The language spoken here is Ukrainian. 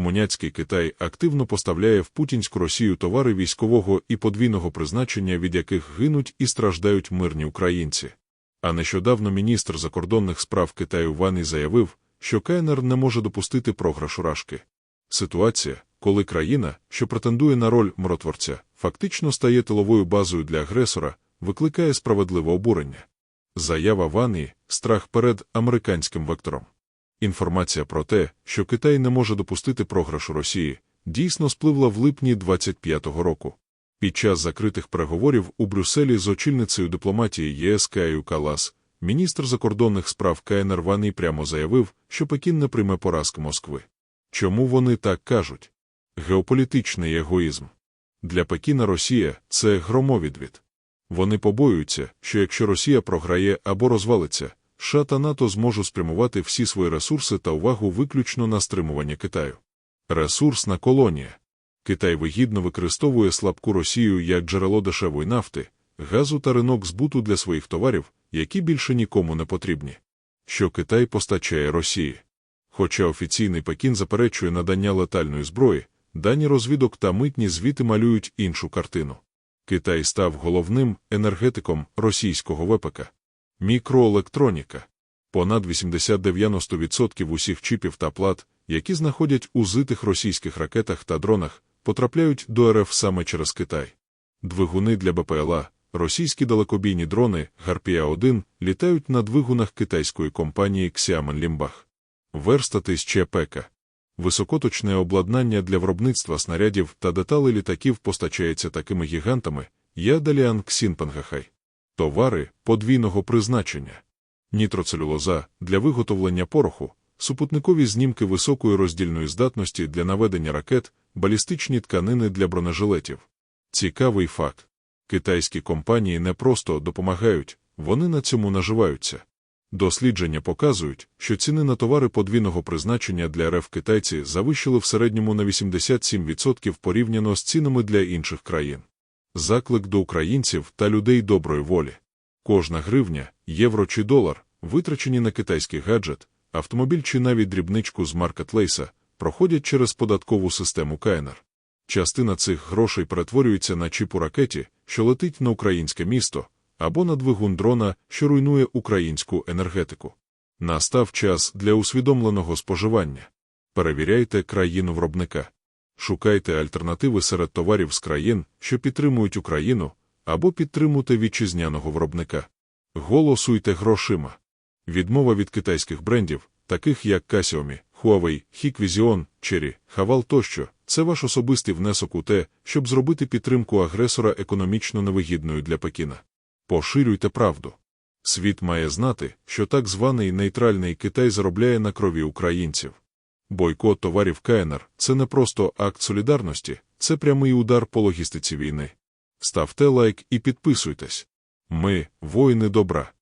Маняцький Китай активно поставляє в путінську Росію товари військового і подвійного призначення, від яких гинуть і страждають мирні українці. А нещодавно міністр закордонних справ Китаю Ван заявив, що КНР не може допустити програшу Рашки. Ситуація, коли країна, що претендує на роль миротворця, фактично стає тиловою базою для агресора, викликає справедливе обурення. Заява Вані страх перед американським вектором. Інформація про те, що Китай не може допустити програшу Росії, дійсно спливла в липні 25-го року. Під час закритих переговорів у Брюсселі з очільницею дипломатії ЄС Каю Калас, міністр закордонних справ КНР Ваний прямо заявив, що Пекін не прийме поразки Москви. Чому вони так кажуть? Геополітичний егоїзм. Для Пекіна Росія це громовідвід. Вони побоюються, що якщо Росія програє або розвалиться, США НАТО зможуть спрямувати всі свої ресурси та увагу виключно на стримування Китаю. Ресурсна колонія. Китай вигідно використовує слабку Росію як джерело дешевої нафти, газу та ринок збуту для своїх товарів, які більше нікому не потрібні. Що Китай постачає Росії. Хоча офіційний Пекін заперечує надання летальної зброї, дані розвідок та митні звіти малюють іншу картину. Китай став головним енергетиком російського ВПК. Мікроелектроніка. Понад 80-90% усіх чіпів та плат, які знаходять у зитих російських ракетах та дронах, потрапляють до РФ саме через Китай. Двигуни для БПЛА, російські далекобійні дрони Гарпія-1 літають на двигунах китайської компанії Xiamen Limbach. Верстати з ЧПК. Високоточне обладнання для виробництва снарядів та деталей літаків постачається такими гігантами, Ядаліан Ксінпангахай. Товари подвійного призначення. Нітроцелюлоза для виготовлення пороху, супутникові знімки високої роздільної здатності для наведення ракет, балістичні тканини для бронежилетів. Цікавий факт. Китайські компанії не просто допомагають, вони на цьому наживаються. Дослідження показують, що ціни на товари подвійного призначення для РФ китайці завищили в середньому на 87% порівняно з цінами для інших країн. Заклик до українців та людей доброї волі. Кожна гривня, євро чи долар, витрачені на китайський гаджет, автомобіль чи навіть дрібничку з маркетлейса, проходять через податкову систему КНР. Частина цих грошей перетворюється на чіп у ракеті, що летить на українське місто, або на двигун дрона, що руйнує українську енергетику. Настав час для усвідомленого споживання. Перевіряйте країну виробника. Шукайте альтернативи серед товарів з країн, що підтримують Україну, або підтримуйте вітчизняного виробника. Голосуйте грошима. Відмова від китайських брендів, таких як Casiomi, Huawei, Hikvision, Cherry, Haval тощо, це ваш особистий внесок у те, щоб зробити підтримку агресора економічно невигідною для Пекіна. Поширюйте правду. Світ має знати, що так званий нейтральний Китай заробляє на крові українців. Бойкот товарів КНР це не просто акт солідарності, це прямий удар по логістиці війни. Ставте лайк і підписуйтесь. Ми воїни добра.